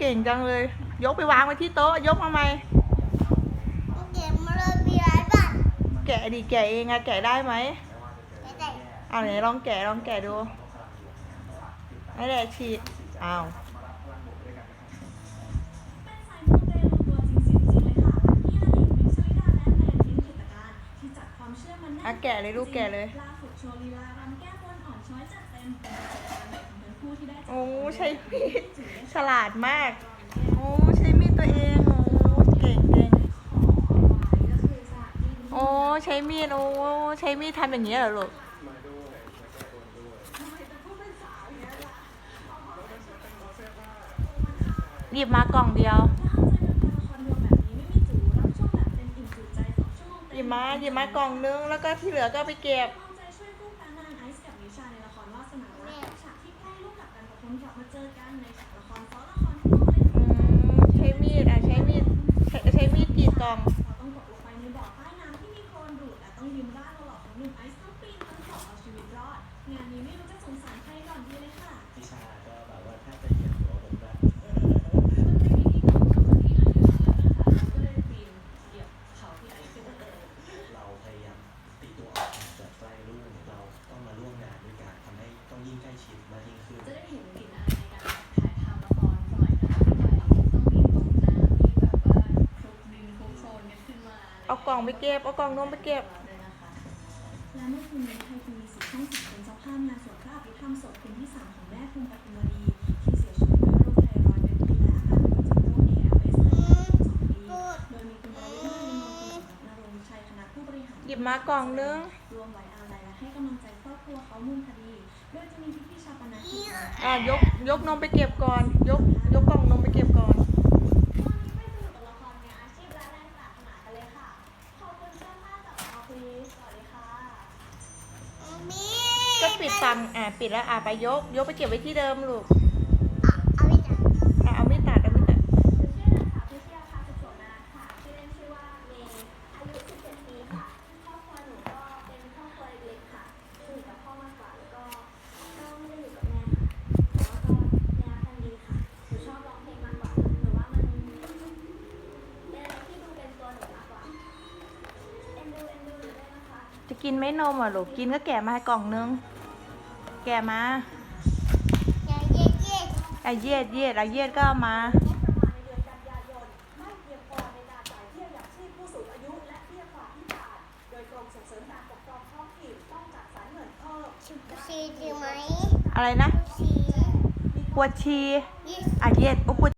เก่งจังเลย ยกไปวางไว้ที่โต๊ะ ยกมาไหมเก็บมาเลยมีหลายบัตรแกะดิแกะเองอะแกะได้ไหมไม่ได้เอาไหนลองแกะลองแกะดูไม่ได้ฉีดอ้าวเป็นสายมูเตลูตัวจริงเสียงจริงเลยค่ะพี่อเนกมิกชลิดาและแมนทินกิจการที่จัดความเชื่อมันแน่นอะแกะเลยลูกแกะเลยล่าสุดโชว์ลีลารำแก้บนอ่อนช้อยจัดเต็ม โอ้ใช้มีดฉลาดมาก โอ้ใช้มีดตัวเองโอ้เก่งเก่งโอ้ใช้มีดโอ้ใช้มีดทำอย่างนี้เหรอลูกหยิบมากล่องเดียวหยิบมาหยิบมากล่องนึงแล้วก็ที่เหลือก็ไปเก็บ กลับมาเจอกันในฉากละครซ้อนละคร เอากล่องไปเก็บ เอากล่องนมไปเก็บด้วยนะคะและเมื่อคืนนี้ไทยทีวีสีช่องสามเป็นเจ้าภาพงานสวดพระอภิธรรมศพคืนที่สามของแม่ทุมปฐุมวดีที่เสียชีวิตด้วยโรคไทรอยด์เป็นพิษและอาการป่วยจากโรค ALS ในวัย52ปีโดยมีคุณประวิตรมาลีนนท์คุณสมรักนรงค์ชัยคณะผู้บริหารหยิบมากล่องนึง รวมไว้อาลัยและให้กำลังใจครอบครัวเขามูลคดีโดยจะมีพิธีชาปนกิจ อะยกยกนมไปเก็บก่อน ยกยกกล่องนมไปเก็บก่อนวันนี้ไปสนุกกับละครในอาชีพและแรงปรารถนากันเลยค่ะ ขอบคุณเสื้อผ้าจากออฟฟิศสวัสดีค่ะ มี ก็ ปิดฟังอะปิดแล้วอะไปยก ยกไปเก็บไว้ที่เดิมลูกเอาไปจ้ะอะเอาไม่ตัดเอาไม่ตัดชื่อางสาวพิชยาภาสุโสนาชื่อเล่นชื่อว่าเมย์อายุ17ปีค่ะครอครัวหนูก็เป็นครอบครัวเล็กๆค่ะอยู่กับพ่อมากกว่าแล้วก็ก็ไม่ได้อยู่กับแม่ค่ะแต่ว่าก็รักกันดีค่ะหนูชอบร้องเพลงมากกว่าหนูว่ามันเป็นอะไรที่ดูเป็นตัวหนูมากกว่าเอ็นดูเอ็นดูหนูด้วยนะคะจะกินไหม่นมอะลูกกินก็แกะมาให้กล่องนึง แกะมาอย่าเย็ดเย็ดไอ้เย็ดเย็ดไอ้เย็ดก็เอามางบประมาณในเดือนกันยายนไม่เพียงพอในการจ่ายเบี้ยยังชีพผู้สูงอายุและเบี้ยความพิการโดยกรมส่งเสริมการปกครองท้องถิ่นต้องจัดสรรเงินเพิ่มชิมซีจริงไหมอะไรนะชีปวดชียี่อะเย็ดโอ้ปวด